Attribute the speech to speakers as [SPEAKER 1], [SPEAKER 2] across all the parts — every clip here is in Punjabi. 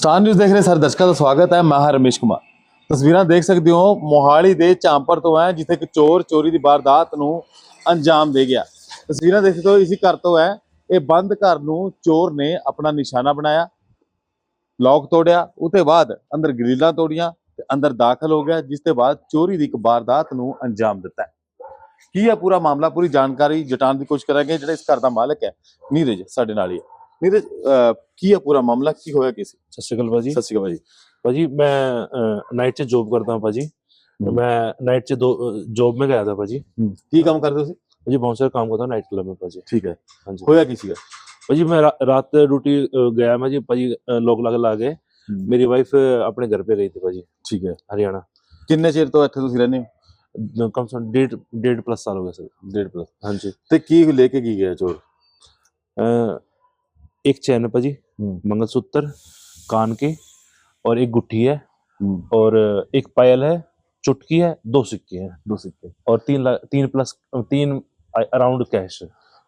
[SPEAKER 1] ਸਟਾਰ ਨਿਊਜ਼ ਦੇਖ ਰਹੇ ਸਾਰੇ ਦਰਸ਼ਕਾਂ ਦਾ ਸਵਾਗਤ ਹੈ। ਮੈਂ ਹਾਂ ਰਮੇਸ਼ ਕੁਮਾਰ। ਤਸਵੀਰਾਂ ਦੇਖ ਸਕਦੇ ਹੋ, ਮੋਹਾਲੀ ਦੇ ਚਾਂਪਰ ਤੋਂ ਹੈ, ਜਿੱਥੇ ਇੱਕ ਚੋਰ ਚੋਰੀ ਦੀ ਵਾਰਦਾਤ ਨੂੰ ਅੰਜਾਮ ਦੇ ਗਿਆ। ਤਸਵੀਰਾਂ ਦੇਖ ਸਕਦੇ ਹੋ, ਇਸੇ ਘਰ ਤੋਂ ਹੈ। ਇਹ ਬੰਦ ਘਰ ਨੂੰ ਚੋਰ ਨੇ ਆਪਣਾ ਨਿਸ਼ਾਨਾ ਬਣਾਇਆ ਲੌਕ ਤੋੜਿਆ, ਉਤੇ ਬਾਅਦ ਅੰਦਰ ਗਰੀਲਾਂ ਤੋੜੀਆਂ ਤੇ ਅੰਦਰ ਦਾਖਲ ਹੋ ਗਿਆ, ਜਿਸ ਦੇ ਬਾਅਦ ਚੋਰੀ ਦੀ ਇੱਕ ਵਾਰਦਾਤ ਨੂੰ ਅੰਜਾਮ ਦਿੱਤਾ ਕੀ ਹੈ ਪੂਰਾ ਮਾਮਲਾ? ਪੂਰੀ ਜਾਣਕਾਰੀ ਜਟਾਉਣ ਦੀ ਕੋਸ਼ਿਸ਼ ਕਰਾਂਗੇ। ਜਿਹੜਾ ਇਸ ਘਰ ਦਾ ਮਾਲਕ ਹੈ, ਨੀਰਜ, ਸਾਡੇ ਨਾਲ ਹੀ ਹੈ। ਨੀਰਜ ਕੀ ਆ ਪੂਰਾ ਮਾਮਲਾ? ਕੀ ਹੋਇਆ ਕਿਸੇ
[SPEAKER 2] ਸਤਿ ਸ਼੍ਰੀ ਅਕਾਲ ਭਾਜੀ।
[SPEAKER 1] ਸਤਿ ਸ਼੍ਰੀ ਅਕਾਲ
[SPEAKER 2] ਭਾਜੀ। ਭਾਜੀ ਮੈਂ ਨਾਈਟ 'ਚ ਜੌਬ ਕਰਦਾ ਹਾਂ
[SPEAKER 1] ਭਾਜੀ।
[SPEAKER 2] ਮੈਂ ਨਾਈਟ 'ਚ ਦੋ ਜੌਬ ਮੈਂ ਗਿਆ ਥਾ ਭਾਜੀ।
[SPEAKER 1] ਕੀ ਕੰਮ ਕਰਦੇ ਤੁਸੀਂ?
[SPEAKER 2] ਭਾਜੀ ਬਹੁਤ ਸਾਰਾ ਕੰਮ ਕਰਦਾ ਨਾਈਟ ਕਲੱਬ ਮੈਂ ਭਾਜੀ।
[SPEAKER 1] ਠੀਕ ਹੈ।
[SPEAKER 2] ਹਾਂਜੀ।
[SPEAKER 1] ਹੋਇਆ ਕੀ ਸੀਗਾ?
[SPEAKER 2] ਭਾਜੀ ਮੈਂ ਰਾਤ ਡਿਊਟੀ ਗਿਆ ਮੈਂ ਜੀ ਭਾਜੀ ਲੋਕ ਲਗ ਲਾ ਗਏ ਮੇਰੀ ਵਾਈਫ ਆਪਣੇ ਘਰ ਪੇ ਗਈ ਸੀ ਭਾਜੀ।
[SPEAKER 1] ਠੀਕ ਹੈ।
[SPEAKER 2] ਹਰਿਆਣਾ।
[SPEAKER 1] ਕਿੰਨੇ ਚਿਰ ਤੋਂ ਇੱਥੇ ਤੁਸੀਂ ਰਹਿੰਦੇ ਹੋ?
[SPEAKER 2] ਕਮ ਸੇ ਕਮ ਡੇਢ ਡੇਢ ਪਲੱਸ ਸਾਲ ਹੋ ਗਿਆ ਸਰ।
[SPEAKER 1] ਡੇਢ ਪਲੱਸ
[SPEAKER 2] ਹਾਂਜੀ।
[SPEAKER 1] ਤੇ ਕੀ ਲੈ ਕੇ ਕੀ ਗਿਆ ਚੋਰ?
[SPEAKER 2] एक चैन है पाजी
[SPEAKER 1] हम्म।
[SPEAKER 2] मंगलसूत्र कान के और एक गुट्ठी है
[SPEAKER 1] हम्म।
[SPEAKER 2] और एक पायल है चुटकी है दो सिक्के हैं।
[SPEAKER 1] दो सिक्के।
[SPEAKER 2] और तीन तीन प्लस तीन अराउंड कैश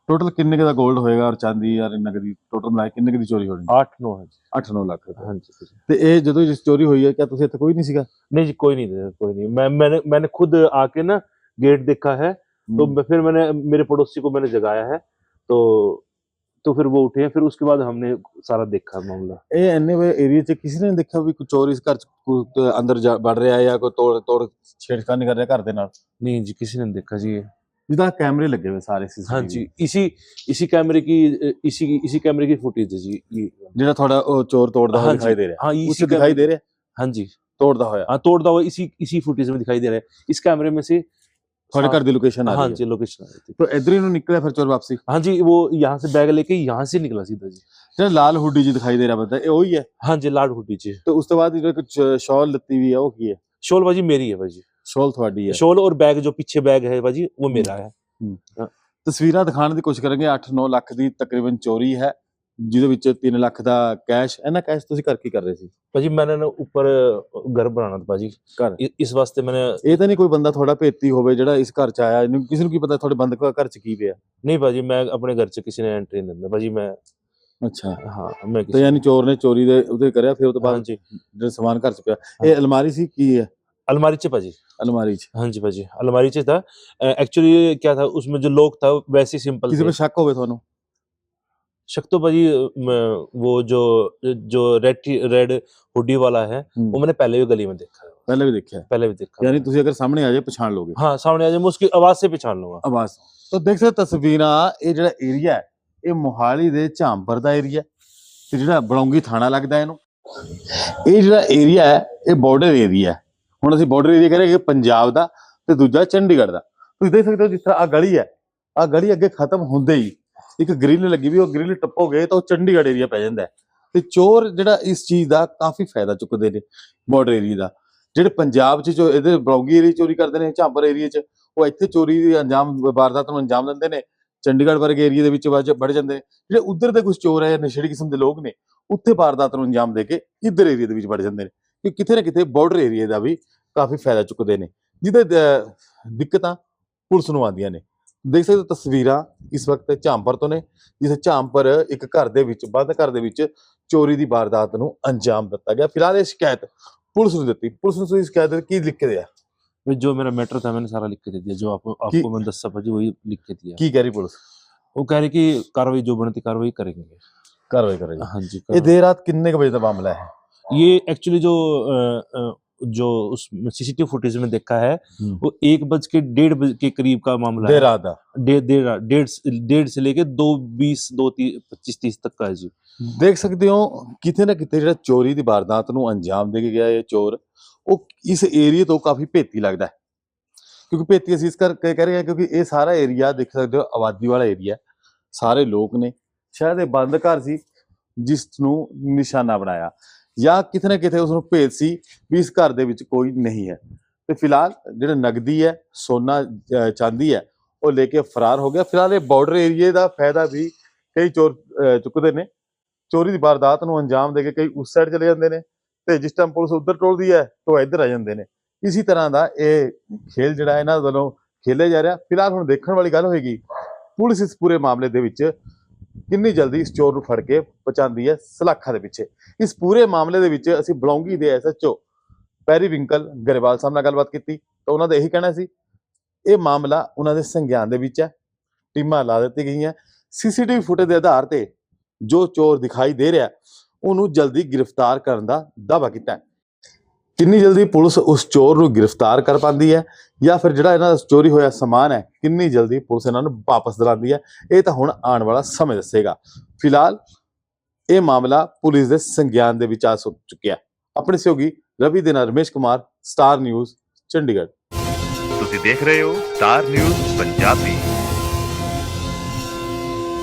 [SPEAKER 1] टोटल किन्ने का गोल्ड होएगा ਹੋਏਗਾ ਔਰ ਚਾਂਦੀ ਯਾਰ ਨਗਦੀ ਟੋਟਲ किन्ने की चोरी हो रही ਹੋਣੀ
[SPEAKER 2] 8-9 ਹੈ
[SPEAKER 1] 8-9 ਲੱਖ
[SPEAKER 2] जी
[SPEAKER 1] तो ਇਹ ਜਦੋਂ ਜਿਸ चोरी हुई है क्या ਤੁਸੀਂ ਇੱਥੇ कोई नहीं ਸੀਗਾ
[SPEAKER 2] नहीं जी कोई नहीं कोई नहीं मैं मैंने मैंने खुद आके ना गेट देखा है तो
[SPEAKER 1] हम्म।
[SPEAKER 2] फिर मैंने मेरे पड़ोसी को मैंने जगाया है तो तो फिर वो उठे फिर उसके बाद हमने सारा देखा मामला
[SPEAKER 1] ਇਹ ਇੰਨੇ ਵੇ ਏਰੀਆ 'ਚ ਕਿਸੇ ਨੇ ਨੀ ਦੇਖਿਆ ਵੀ ਕੋਈ ਚੋਰ ਇਸ ਘਰ 'ਚ ਕੋਈ ਤ- ਅੰਦਰ ਜਾ- ਵੜ ਰਿਹਾ ਹੈ ਜਾਂ ਕੋਈ ਤੋੜ ਤੋੜ ਛੇੜਖਾਨੀ ਕਰ ਰਿਹਾ ਘਰ ਦੇ ਨਾਲ
[SPEAKER 2] नहीं जी किसी ने नहीं देखा जी ये।
[SPEAKER 1] ਜਿੱਦਾਂ ਕੈਮਰੇ ਲੱਗੇ ਹੋਏ ਸਾਰੇ ਸੀਸੀਟੀਵੀ
[SPEAKER 2] हाँ जी इसी इसी कैमरे की इसी इसी कैमरे की फुटेज है जी ये
[SPEAKER 1] ਜਿਹੜਾ ਤੁਹਾਡਾ ਉਹ ਚੋਰ ਤੋੜਦਾ ਹੋਇਆ
[SPEAKER 2] हाँ
[SPEAKER 1] ਦਿਖਾਈ
[SPEAKER 2] जी
[SPEAKER 1] ਦੇ ਰਿਹਾ
[SPEAKER 2] हाँ
[SPEAKER 1] ਉਸ 'ਚ
[SPEAKER 2] इसी
[SPEAKER 1] ਦਿਖਾਈ
[SPEAKER 2] कैमरे
[SPEAKER 1] ਦੇ ਰਿਹਾ
[SPEAKER 2] हाँ जी
[SPEAKER 1] ਤੋੜਦਾ ਹੋਇਆ
[SPEAKER 2] हाँ तोड़ता हुआ इसी इसी फुटेज में दिखाई दे रहा है इस कैमरे में से
[SPEAKER 1] ਤੁਹਾਡੇ ਘਰ ਦੀ ਲੋਕੇਸ਼ਨ ਆ
[SPEAKER 2] हाँ
[SPEAKER 1] ਰਹੀ ਹੈ
[SPEAKER 2] जी लोकेशन आ रही थी
[SPEAKER 1] ਤਾਂ ਇਧਰ ਹੀ ਨੂੰ ਨਿਕਲਿਆ ਫਿਰ ਚੋਰ ਵਾਪਸੀ
[SPEAKER 2] हाँ जी वो यहाँ से बैग लेके यहाँ से निकला सीधा जी
[SPEAKER 1] ਜਿਹੜਾ ਲਾਲ ਹੁੱਡੀ ਜੀ ਦਿਖਾਈ ਦੇ ਰਿਹਾ ਬੰਦਾ ਇਹ ਉਹੀ ਹੈ
[SPEAKER 2] हाँ जी लाड हुडी जी
[SPEAKER 1] ਤੇ ਉਸ ਤੋਂ ਬਾਅਦ ਜਿਹੜਾ ਕੁਝ ਸ਼ਾਲ ਲੱਤੀ ਵੀ ਹੈ ਉਹ ਕੀ ਹੈ
[SPEAKER 2] शोल बाजी मेरी है भाजी
[SPEAKER 1] ਸ਼ਾਲ ਤੁਹਾਡੀ ਹੈ
[SPEAKER 2] शोल और बैग जो पीछे बैग है भाजी वो मेरा है
[SPEAKER 1] ਤਸਵੀਰਾਂ ਦਿਖਾਉਣ ਦੀ ਕੋਸ਼ਿਸ਼ ਕਰਾਂਗੇ 8-9 ਲੱਖ ਦੀ ਤਕਰੀਬਨ ਚੋਰੀ ਹੈ ਜਿਹਦੇ ਵਿੱਚ 3 ਲੱਖ ਦਾ ਕੈਸ਼ ਇਹਨਾਂ ਕੈਸ਼ ਤੁਸੀਂ ਕਰ ਕੀ ਕਰ ਰਹੇ ਸੀ
[SPEAKER 2] भाजी मैंने ना ऊपर घर बनाना था भाजी
[SPEAKER 1] घर?
[SPEAKER 2] इ- इस वास्ते मैंने
[SPEAKER 1] ਇਹ ਤਾਂ ਨਹੀਂ ਕੋਈ ਬੰਦਾ ਤੁਹਾਡਾ ਭੇਤੀ ਹੋਵੇ ਜਿਹੜਾ ਇਸ ਘਰ ਚ ਆਇਆ ਇਹਨੂੰ ਕਿਸੇ ਨੂੰ ਕੀ ਪਤਾ ਤੁਹਾਡੇ ਬੰਦ ਘਰ ਚ ਕੀ ਪਿਆ
[SPEAKER 2] नहीं भाजी मैं अपने घर से किसी ने एंट्री नहीं दिया भाजी मैं
[SPEAKER 1] ਅੱਛਾ
[SPEAKER 2] हाँ मैं
[SPEAKER 1] ਤੇ
[SPEAKER 2] किसी
[SPEAKER 1] ਯਾਨੀ ਚੋਰ ਨੇ ਚੋਰੀ ਦੇ ਉਹਦੇ ਕਰਿਆ ਫਿਰ ਉਹ ਤੋਂ
[SPEAKER 2] हाँ
[SPEAKER 1] ਬਾਅਦ
[SPEAKER 2] जी
[SPEAKER 1] ਜਿਹੜਾ ਸਮਾਨ ਘਰ ਚ ਪਿਆ ਇਹ ਅਲਮਾਰੀ ਸੀ ਕੀ ਹੈ
[SPEAKER 2] अलमारी चे भाजी
[SPEAKER 1] ਅਲਮਾਰੀ ਚ
[SPEAKER 2] हाँ जी भाजी अलमारी चे था एक्चुअली क्या था उसमें जो लोग था वैसे ही सिंपल
[SPEAKER 1] ਕਿਸੇ
[SPEAKER 2] थे
[SPEAKER 1] पे शक होवे ਤੁਹਾਨੂੰ
[SPEAKER 2] शक तो भाजी म- वो जो जो रेड रेड हुडी वाला है वो मैंने पहले भी गली में देखा है
[SPEAKER 1] ਪਹਿਲੇ ਵੀ ਦੇਖਿਆ
[SPEAKER 2] पहले भी देखा
[SPEAKER 1] ਯਾਨੀ ਤੁਸੀਂ ਅਗਰ ਸਾਹਮਣੇ ਆ ਜਾਏ ਪਛਾਣ ਲੋਗੇ
[SPEAKER 2] हाँ सामने आ जाए मैं उसकी आवाज से पहचान लूंगा
[SPEAKER 1] ਆਵਾਜ਼ ਤਾਂ ਦੇਖ ਸਕਦੇ ਹੋ ਤਸਵੀਰਾਂ ਇਹ ਜਿਹੜਾ ਏਰੀਆ ਹੈ ਇਹ ਮੋਹਾਲੀ ਦੇ ਝਾਂਪਰ ਦਾ ਏਰੀਆ ਤੇ ਜਿਹੜਾ ਬੜੌਂਗੀ ਥਾਣਾ ਲੱਗਦਾ ਇਹਨੂੰ ਇਹ ਜਿਹੜਾ ਏਰੀਆ ਹੈ ਇਹ ਬਾਰਡਰ ਏਰੀਆ ਹੈ ਹੁਣ ਅਸੀਂ ਬਾਰਡਰ ਏਰੀਆ ਕਰਾਂਗੇ ਪੰਜਾਬ ਦਾ ਤੇ ਦੂਜਾ ਚੰਡੀਗੜ੍ਹ ਦਾ ਤੁਸੀਂ ਦੇਖ ਸਕਦੇ ਹੋ ਜਿਸ ਤਰ੍ਹਾਂ ਆ ਗਲੀ ਹੈ ਆ ਗਲੀ ਅੱਗੇ ਖਤਮ ਹੁੰਦੇ ਹੀ ਇੱਕ ਗ੍ਰਿਲ ਲੱਗੀ ਵੀ, ਉਹ ਗ੍ਰਿਲ ਟੱਪੋਗੇ ਤਾਂ ਉਹ ਚੰਡੀਗੜ੍ਹ ਏਰੀਆ ਪੈ ਜਾਂਦਾ ਤੇ ਚੋਰ ਜਿਹੜਾ ਇਸ ਚੀਜ਼ ਦਾ ਕਾਫੀ ਫਾਇਦਾ ਚੁੱਕਦੇ ਨੇ ਬਾਰਡਰ ਏਰੀਆ ਦਾ। ਜਿਹੜੇ ਪੰਜਾਬ 'ਚ ਜੋ ਇਹਦੇ ਬਲੌਗੀ ਏਰੀਆ ਚੋਰੀ ਕਰਦੇ ਨੇ ਝਾਂਪਰ ਏਰੀਆ 'ਚ, ਉਹ ਇੱਥੇ ਚੋਰੀ ਦੀ ਅੰਜਾਮ, ਵਾਰਦਾਤ ਨੂੰ ਅੰਜਾਮ ਦਿੰਦੇ ਨੇ। ਚੰਡੀਗੜ੍ਹ ਵਰਗੇ ਏਰੀਆ ਦੇ ਵਿੱਚ ਵੱਜ- ਵੜ ਜਾਂਦੇ ਨੇ। ਜਿਹੜੇ ਉਧਰ ਦੇ ਕੁਝ ਚੋਰ ਹੈ ਜਾਂ ਨਸ਼ੇੜੀ ਕਿਸਮ ਦੇ ਲੋਕ ਨੇ, ਉੱਥੇ ਵਾਰਦਾਤ ਨੂੰ ਅੰਜਾਮ ਦੇ ਕੇ ਇੱਧਰ ਏਰੀਆ ਦੇ ਵਿੱਚ ਵੜ ਜਾਂਦੇ ਨੇ। ਕਿ ਕਿਤੇ ਨਾ ਕਿਤੇ ਬਾਰਡਰ ਏਰੀਆ ਦਾ ਵੀ ਕਾਫੀ ਫਾਇਦਾ ਚੁੱਕਦੇ ਨੇ। ਜਿਹਦੇ ਦਿੱਕਤਾਂ ਪੁਲਿਸ ਨੂੰ ਆਉਂਦੀਆਂ ਨੇ। ਦੇਖ ਸਕਦੇ ਹੋ ਤਸਵੀਰਾਂ ਇਸ ਵਕਤ ਝਾਂਪਰ ਤੋਂ ਨੇ ਜਿਸ ਝਾਂਪਰ ਇੱਕ ਘਰ ਦੇ ਵਿੱਚ ਬੰਦ ਘਰ ਦੇ ਵਿੱਚ ਚੋਰੀ ਦੀ ਵਾਰਦਾਤ ਨੂੰ ਅੰਜਾਮ ਦਿੱਤਾ ਗਿਆ ਫਿਲਹਾਲ ਇਹ ਸ਼ਿਕਾਇਤ ਪੁਲਿਸ ਨੂੰ ਦਿੱਤੀ ਪੁਲਿਸ ਨੂੰ ਤੁਸੀਂ ਸ਼ਿਕਾਇਤ ਕੀ ਲਿਖ ਕੇ ਦਿਆ
[SPEAKER 2] भाई जो मेरा मैटर था मैंने सारा लिख के दे दिया जो आपको आपको मैंने दस भाजी वही लिख के दिया
[SPEAKER 1] ਕੀ ਕਹਿ ਰਹੀ ਪੁਲਿਸ
[SPEAKER 2] वो कह रहे कि कार्रवाई जो बनती कार्रवाई करेंगे
[SPEAKER 1] ਕਾਰਵਾਈ ਕਰੇਗੀ
[SPEAKER 2] हाँ जी
[SPEAKER 1] ਇਹ
[SPEAKER 2] कार्रवाई।
[SPEAKER 1] ਦੇਰ ਰਾਤ ਕਿੰਨੇ ਕੁ ਵਜੇ ਦਾ ਮਾਮਲਾ ਹੈ
[SPEAKER 2] ये एक्चुअली जो अ, अ, जो उस सीसीटीवी फुटेज में देखा है
[SPEAKER 1] हम्म।
[SPEAKER 2] वो एक बज के डेढ़ बज के करीब का मामला
[SPEAKER 1] ਦੇਰ
[SPEAKER 2] है
[SPEAKER 1] ਰਾਤ ਦਾ
[SPEAKER 2] डेढ़ डेढ़ डेढ़ से- डेढ़ से लेके दो बीस दो ती- पच्चीस तीस तक का है जी
[SPEAKER 1] ਦੇਖ ਸਕਦੇ ਹੋ ਕਿਤੇ ਨਾ ਕਿਤੇ ਜਿਹੜਾ ਚੋਰੀ ਦੀ ਵਾਰਦਾਤ ਨੂੰ ਅੰਜਾਮ ਦੇ ਕੇ ਗਿਆ ਇਹ ਚੋਰ ਉਹ ਇਸ ਏਰੀਆ ਤੋਂ ਕਾਫੀ ਭੇਤੀ ਲੱਗਦਾ ਹੈ ਕਿਉਂਕਿ ਭੇਤੀ ਅਸੀਂ ਇਸ ਕਰਕੇ ਕਹਿ ਰਹੇ ਹਾਂ ਕਿਉਂਕਿ ਇਹ ਸਾਰਾ ਏਰੀਆ ਦੇਖ ਸਕਦੇ ਹੋ ਆਬਾਦੀ ਵਾਲਾ ਏਰੀਆ ਸਾਰੇ ਲੋਕ ਨੇ ਸ਼ਾਇਦ ਇਹ ਬੰਦ ਘਰ ਸੀ ਜਿਸ ਨੂੰ ਨਿਸ਼ਾਨਾ ਬਣਾਇਆ ਜਾਂ ਕਿਤੇ ਨਾ ਕਿਤੇ ਉਸ ਨੂੰ ਭੇਤ ਸੀ ਵੀ ਇਸ ਘਰ ਦੇ ਵਿੱਚ ਕੋਈ ਨਹੀਂ ਹੈ। ਤੇ ਫਿਲਹਾਲ ਜਿਹੜਾ ਨਗਦੀ ਹੈ, ਸੋਨਾ ਚਾਂਦੀ ਹੈ, ਉਹ ਲੈ ਕੇ ਫਰਾਰ ਹੋ ਗਿਆ। ਫਿਲਹਾਲ ਇਹ ਬਾਰਡਰ ਏਰੀਏ ਦਾ ਫਾਇਦਾ ਵੀ ਕਈ ਚੋਰ ਚੁੱਕਦੇ ਨੇ। ਚੋਰੀ ਦੀ ਵਾਰਦਾਤ ਨੂੰ ਅੰਜਾਮ ਦੇ ਕੇ ਕਈ ਉਸ ਸਾਈਡ ਚਲੇ ਜਾਂਦੇ ਨੇ ਤੇ ਜਿਸ ਟਾਈਮ ਪੁਲਿਸ ਉੱਧਰ ਟੋਲਦੀ ਹੈ, ਤਾਂ ਉਹ ਇੱਧਰ ਆ ਜਾਂਦੇ ਨੇ। ਇਸੇ ਤਰ੍ਹਾਂ ਦਾ ਇਹ ਖੇਲ ਜਿਹੜਾ ਇਹਨਾਂ ਵੱਲੋਂ ਖੇਲਿਆ ਜਾ ਰਿਹਾ। ਫਿਲਹਾਲ ਹੁਣ ਦੇਖਣ ਵਾਲੀ ਗੱਲ ਹੋਏਗੀ। ਪੁਲਿਸ ਇਸ ਪੂਰੇ ਮਾਮਲੇ ਦੇ ਵਿੱਚ ਕਿੰਨੀ ਜਲਦੀ ਇਸ ਚੋਰ ਨੂੰ ਫੜ ਕੇ ਪਹੁੰਚਾਉਂਦੀ ਹੈ ਸਲਾਖਾਂ ਦੇ ਪਿੱਛੇ। ਇਸ ਪੂਰੇ ਮਾਮਲੇ ਦੇ ਵਿੱਚ ਅਸੀਂ ਬਲੌਂਗੀ ਦੇ ਐਸਐਚਓ ਪੈਰੀਵਿੰਕਲ ਗਰੇਵਾਲ ਸਾਹਿਬ ਨਾਲ ਗੱਲਬਾਤ ਕੀਤੀ ਤਾਂ ਉਹਨਾਂ ਦਾ ਇਹੀ ਕਹਿਣਾ ਸੀ, ਇਹ ਮਾਮਲਾ ਉਹਨਾਂ ਦੇ ਸੰਗਿਆਨ ਦੇ ਵਿੱਚ ਹੈ, ਟੀਮਾਂ ਲਾ ਦਿੱਤੀ ਗਈਆਂ, ਸੀਸੀਟੀਵੀ ਫੁਟੇਜ ਦੇ ਆਧਾਰ ਤੇ ਜੋ ਚੋਰ ਦਿਖਾਈ ਦੇ ਰਿਹਾ, ਉਹਨੂੰ ਜਲਦੀ ਗ੍ਰਿਫਤਾਰ ਕਰਨ ਦਾ ਦਾਅਵਾ ਕੀਤਾ ਹੈ। ਕਿੰਨੀ ਜਲਦੀ ਪੁਲਿਸ ਉਸ ਚੋਰ ਨੂੰ ਗ੍ਰਿਫਤਾਰ ਕਰ ਪਾਉਂਦੀ ਹੈ ਜਾਂ ਫਿਰ ਜਿਹੜਾ ਇਹਨਾਂ ਦਾ ਚੋਰੀ ਹੋਇਆ ਸਮਾਨ ਹੈ, ਕਿੰਨੀ ਜਲਦੀ ਪੁਲਿਸ ਇਹਨਾਂ ਨੂੰ ਵਾਪਸ ਦਿਲਾਉਂਦੀ ਹੈ, ਇਹ ਤਾਂ ਹੁਣ ਆਉਣ ਵਾਲਾ ਸਮੇਂ ਦੱਸੇਗਾ। ਫਿਲਹਾਲ ਇਹ ਮਾਮਲਾ ਪੁਲਿਸ ਦੇ ਸੰਗਿਆਨ ਦੇ ਵਿੱਚ ਆ ਚੁੱਕਿਆ। ਆਪਣੇ ਸਹਿਯੋਗੀ ਰਵੀ ਦੇ ਨਾਲ ਰਮੇਸ਼ ਕੁਮਾਰ, ਸਟਾਰ ਨਿਊਜ਼, ਚੰਡੀਗੜ੍ਹ।
[SPEAKER 3] ਤੁਸੀਂ ਦੇਖ ਰਹੇ ਹੋ ਸਟਾਰ ਨਿਊਜ਼ ਪੰਜਾਬੀ।